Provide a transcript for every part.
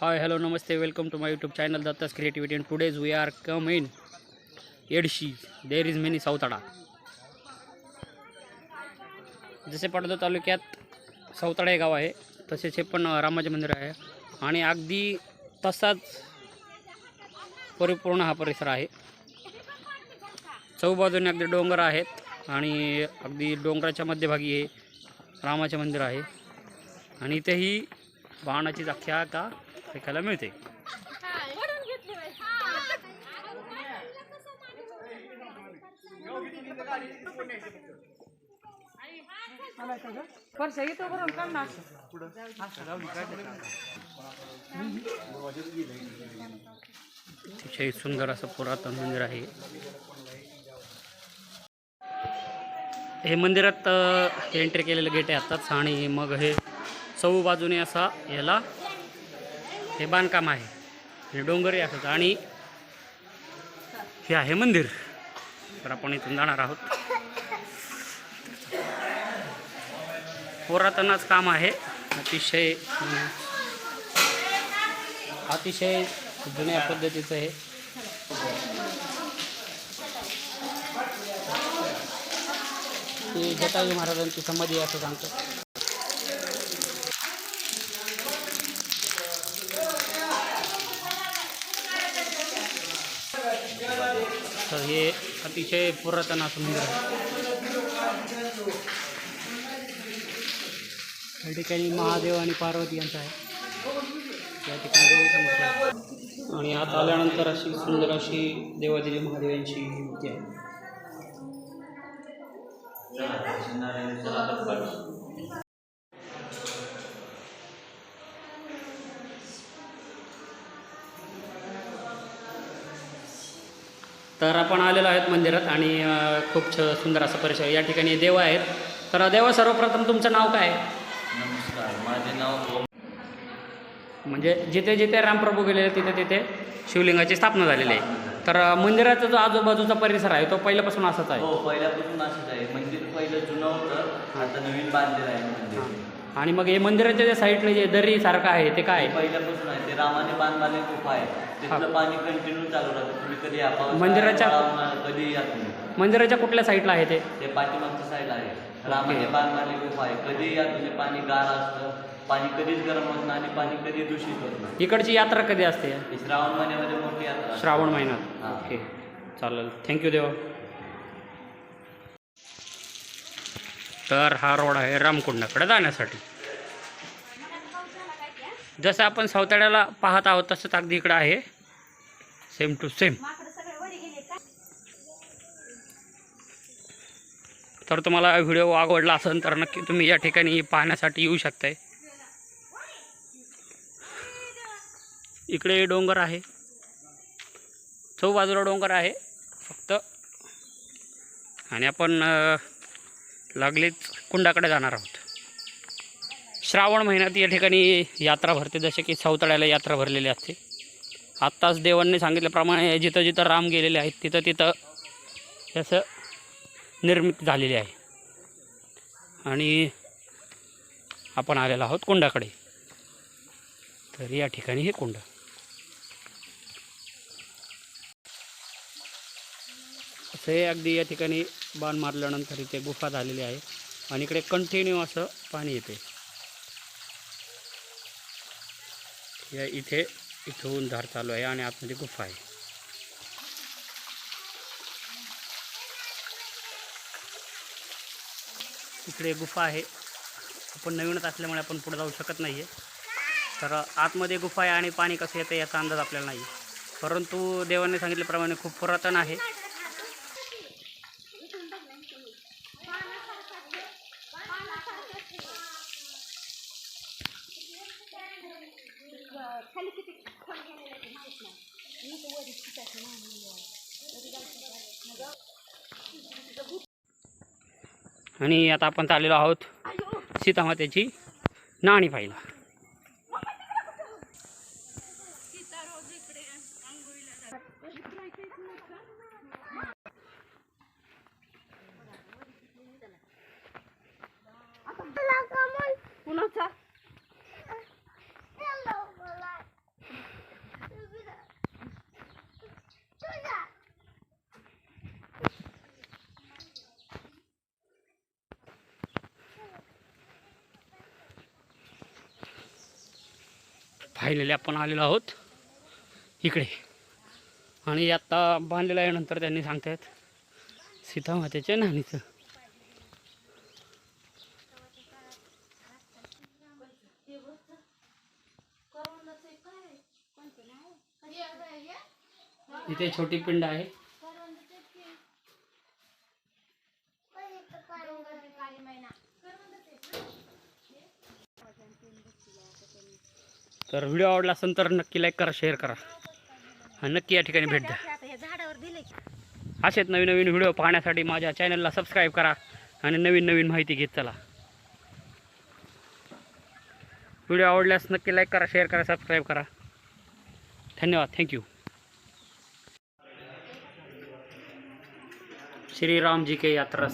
Hi hello namaste welcome to my YouTube channel Datta's creativity and today's we are come in Edshi there is many Sautada जसे पाटोदा तालुक्यात सावताडा हे गाव आहे तसेच हे पण रामाचे मंदिर आहे. आणि अगदी तसाच परिपूर्ण हा परिसर आहे. चौबाजूने अगदी डोंगर आहेत आणि अगदी डोंगराच्या मध्यभागी हे रामाचे मंदिर आहे. आणि इथेही वाहनाची व्याख्या का ऐकायला मिळते. वर्ष येतो करून काढ ना अतिशय सुंदर असं पुरातन मंदिर आहे. हे मंदिरात एंट्री केलेलं गेट आहे आत्ताच आणि मग हे चौ बाजूने असा याला हे बांधकाम आहे. हे डोंगरही असत आणि हे आहे मंदिर. तर आपण इथून जाणार आहोत. पुरातनच काम आहे. अतिशय अतिशय जुन्या पद्धतीचं हे. ते जटायू महाराजांची समाधी असं सांगतो तर हे अतिशय पुरातन असं मंदिर आहे. या ठिकाणी महादेव आणि पार्वती यांचं आहे. या ठिकाणी देवीचा आणि आत आल्यानंतर अशी सुंदर अशी देवादेवी महादेव यांची मूर्ती आहे. तर आपण आलेलो आहेत मंदिरात आणि खूप छ सुंदर असा परिसर या ठिकाणी देव आहेत. तर देवा सर्वप्रथम तुमचं नाव काय? आहे नमस्कार माझे नाव म्हणजे जिथे जिथे रामप्रभू गेलेले तिथे तिथे शिवलिंगाची स्थापना झालेली आहे. तर मंदिराचा जो आजूबाजूचा परिसर आहे तो पहिल्यापासून असाच आहे? हो पहिल्यापासून असंच आहे. मंदिर पहिलं जुनं होतं आता नवीन बांधलेलं आहे मंदिर. आणि मग हे मंदिराच्या ज्या साईडला जे दरी सारखं आहे ते काय? पहिल्यापासून रामाने बांधलेले गुफा आहे तिथलं पाणी कंटिन्यू चालू राहतं. तुम्ही कधी या पावसाळ्यात, मंदिराच्या- कधी या तुम्ही. मंदिराच्या कुठल्या साईडला आहे ते? ते पाठीमागच्या साईड आहे. रामाने बांधलेली गुफा आहे. कधी या तुम्ही. पाणी गार असतं. पाणी कधीच गरम होत नाही आणि पाणी कधी दूषित होत नाही. इकडची यात्रा कधी असते? ही श्रावण महिन्यामध्ये मोठी यात्रा असते. श्रावण महिन्यात हां. ओके. चालेल. थँक्यू देवा. तर हा रोड आहे रामकुंडाकडे जाण्यासाठी. जसं आपण सावताड्याला पाहत आहोत तसंच अगदी इकडं आहे. सेम टू सेम तर तुम्हाला व्हिडिओ आवडला असेल तर नक्की तुम्ही या ठिकाणी पाहण्यासाठी येऊ शकताय. इकडे डोंगर आहे. चौ बाजूला डोंगर आहे फक्त. आणि आपण लागलीच कुंडाकडे जाणार आहोत. श्रावण महिन्यात या ठिकाणी यात्रा भरते जसे की सावताळ्याला यात्रा भरलेली असते. आत्ताच देवांनी सांगितल्याप्रमाणे जिथं जिथं राम गेलेले आहेत तिथं तिथं असं निर्मित झालेली आहे. आणि आपण आलेलो आहोत कुंडाकडे. तर या ठिकाणी हे कुंड. असं हे अगदी या ठिकाणी बाण मारल्यानंतर इथे गुफा झालेली आहे. आणि इकडे कंटिन्यू असं पाणी येते. या इथे इथून धार चालू आहे आणि आतमध्ये गुफा आहे. इकडे गुफा आहे. आपण नवीनच असल्यामुळे आपण पुढे जाऊ शकत नाही आहे तर आतमध्ये गुफा आहे आणि पाणी कसं येतं याचा अंदाज आपल्याला नाही परंतु देवाने सांगितल्याप्रमाणे खूप पुरातन आहे. आणि आता आपण चाललेलो आहोत सीतामातेची नाणी पाहिला फायनली आपण आलेलो आहोत. इकडे. आणि आत्ता बांधलेलं आहे नंतर त्यांनी सांगतायत. सीतामातेच्या नाणीचं. इथे छोटी पिंड आहे. तर व्हिडिओ आवडला असेल तर नक्की लाईक करा शेअर करा. आणि नक्की या ठिकाणी भेट द्या. असेच नवीन नवीन व्हिडिओ पाहण्यासाठी माझ्या चॅनलला सबस्क्राईब करा आणि नवीन नवीन माहिती घेत चला. व्हिडिओ आवडल्यास नक्की लाईक करा शेअर करा सबस्क्राईब करा. धन्यवाद. थँक्यू श्री राम जी के यात्रा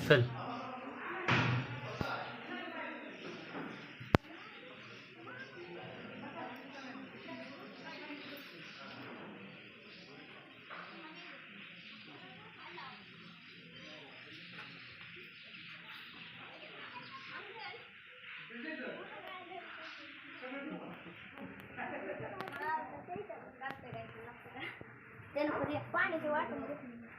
गणपती म्हणजे पाण्याची वाटून घेतली म्हणजे.